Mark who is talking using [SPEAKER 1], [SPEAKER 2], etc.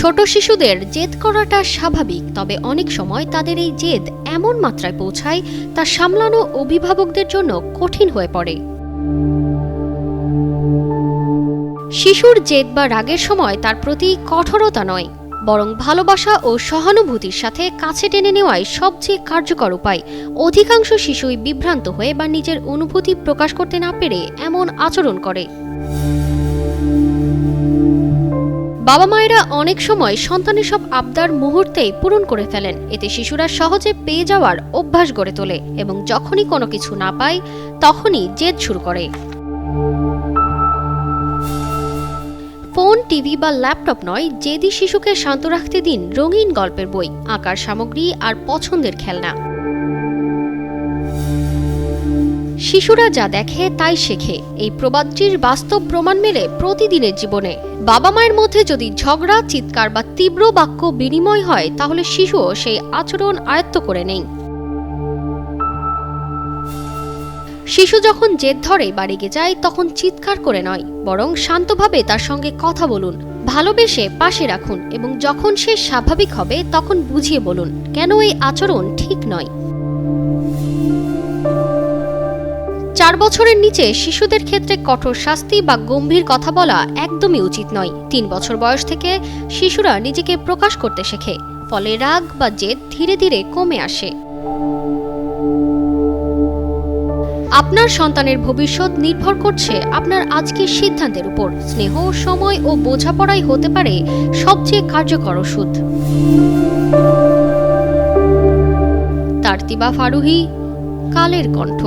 [SPEAKER 1] ছোট শিশুদের জেদ করাটা স্বাভাবিক, তবে অনেক সময় তাদের এই জেদ এমন মাত্রায় পৌঁছায় তা সামলানো অভিভাবকদের জন্য কঠিন হয়ে পড়ে। শিশুর জেদ বা রাগের সময় তার প্রতি কঠোরতা নয়, বরং ভালোবাসা ও সহানুভূতির সাথে কাছে টেনে নেওয়াই সবচেয়ে কার্যকর উপায়। অধিকাংশ শিশুই বিভ্রান্ত হয়ে বা নিজের অনুভূতি প্রকাশ করতে না পেরে এমন আচরণ করে। বাবা মায়েরা অনেক সময় সন্তানের সব আবদার মুহূর্তেই পূরণ করে ফেলেন। এতে শিশুরা সহজে পেয়ে যাওয়ার অভ্যাস গড়ে তোলে এবং যখনই কোনো কিছু না পায়, তখনই জেদ শুরু করে। ফোন, টিভি বা ল্যাপটপ নয়, জেদি শিশুকে শান্ত রাখতে দিন রঙিন গল্পের বই, আঁকার সামগ্রী আর পছন্দের খেলনা। শিশুরা যা দেখে তাই শেখে। এই প্রবাদটির বাস্তব প্রমাণ মেলে প্রতিদিনের জীবনে। বাবা মায়ের মধ্যে যদি ঝগড়া, চিৎকার বা তীব্র বাক্য বিনিময় হয়, তাহলে শিশুও সেই আচরণ আয়ত্ত করে নেই। শিশু যখন জেদ ধরে বা রেগে যায়, তখন চিৎকার করে নয়, বরং শান্তভাবে তার সঙ্গে কথা বলুন, ভালোবেসে পাশে রাখুন এবং যখন সে স্বাভাবিক হবে, তখন বুঝিয়ে বলুন, কেন এই আচরণ ঠিক নয়? চার বছরের নিচে শিশুদের ক্ষেত্রে কঠোর শাস্তি বা গম্ভীর কথা বলা একদমই উচিত নয়। তিন বছর বয়স থেকে শিশুরা নিজেকে প্রকাশ করতে শেখে, ফলে রাগ বা জেদ ধীরে ধীরে কমে আসে। আপনার সন্তানের ভবিষ্যৎ নির্ভর করছে আপনার আজকের সিদ্ধান্তের উপর। স্নেহ, সময় ও বোঝাপড়াই হতে পারে সবচেয়ে কার্যকর ওষুধ। তারতিবা ফারুহি, কালের কণ্ঠ।